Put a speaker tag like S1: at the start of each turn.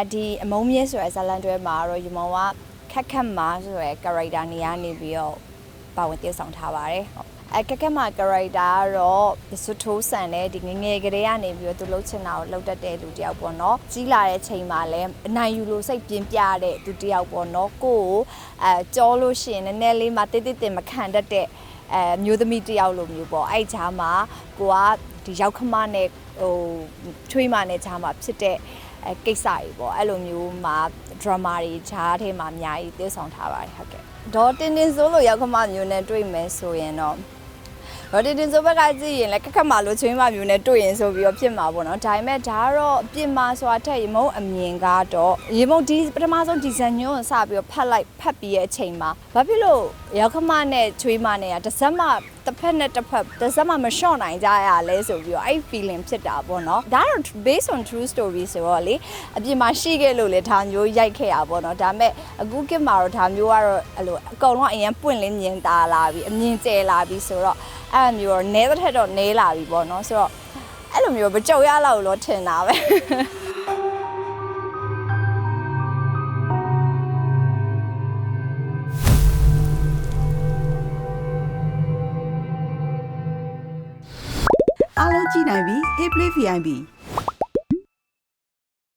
S1: အဒီအမုံမြင့်ဆိုတဲ့ဇာတ်လမ်းတွဲမှာတော့ယူမောင်ကခက်ခက်မာဆိုတဲ့ character နေရာနေပြီးတော့ပါဝင်တည်ဆောင်ထားပါတယ်ဟုတ်အဲခက်ခက်မာ character ကတော့စွတ်ထိုးဆန်တဲ့ဒီငယ်ငယ်ကလေးကနေပြီးတော့သူလှုပ်ချင်တာကိုလှုပ်တတ်တဲ့လူတစ်ယောက်ပေါ့နော်ကြီးလာတဲ့ချိန်မှာလည်းအနိုင်ယူလို့စိတ်ပြင်းပြတဲ့သူတစ်ယောက်ပေါ့နော်ကိုယ့်ကိုအဲကြောလို့ရှိရင်နည်းနည်းလေးမှတိတ်တိတ်တင်မခံတတ်တဲ့အဲမျိုးသမီးတစ်ယောက်လိုမျိုးပေါ့အဲ့ချာမှာကိုကဒီရောက်ခမနဲ့ဟိုချွေးမနဲ့ချာမှာဖြစ်တဲ့ အဲကိစ္စကြီးပေါ့အဲ့လိုမျိုးမှာ drama တွေဈားထဲမှာအများကြီးသည်ဆောင်ထားပါတယ်ဟုတ်ကဲ့ဒေါ်တင်တင်ဆိုလို့ရောက်ခမမျိုးနဲ့တွေ့မယ်ဆိုရင်တော့ ဒေါ်တင်တင်ဆိုဘက်ကကြည့်ရင်လည်းခက်ခက်မှလို့ချင်းမမျိုးနဲ့တွေ့ရင်ဆိုပြီးတော့ဖြစ်မှာပေါ့နော်ဒါပေမဲ့ဒါကတော့အပြစ်မှာဆိုတာထက်ရေမုံအမြင်ကတော့ရေမုံဒီပထမဆုံးဒီဇိုင်ညွန်းကိုစပြီးတော့ဖတ်လိုက်ဖတ်ပြီးရဲ့အချိန်မှာဘာဖြစ်လို့ရောက်ခမနဲ့ချွေးမနဲ့ကတစ်စက်မှတစ်ဖက်နဲ့တစ်ဖက်တစ်စက်မှမလျှော့နိုင်ကြရလဲဆိုပြီးတော့အဲ့ feeling ဖြစ်တာပေါ့နော်ဒါကတော့ based on true story ဆိုတော့လေအပြင်မှာရှိခဲ့လို့လေဒါမျိုးရိုက်ခဲ့ရပေါ့နော်ဒါပေမဲ့အခုကမှာတော့ဒါမျိုးကတော့အဲ့လိုအကုန်လုံးအရင်ပွင့်လင်းမြင်သာလာပြီအမြင်ကျယ်လာပြီဆိုတော့ အဲ့လိုမျိုးတော့နဲတဲ့ထက်တော့နဲလာပြီပေါ့နော်ဆိုတော့အဲ့လိုမျိုးမကြောက်ရလောက်လို့ထင်တာပဲ
S2: အားလုံးကြည့်နိုင်ပြီ Hey Play VIP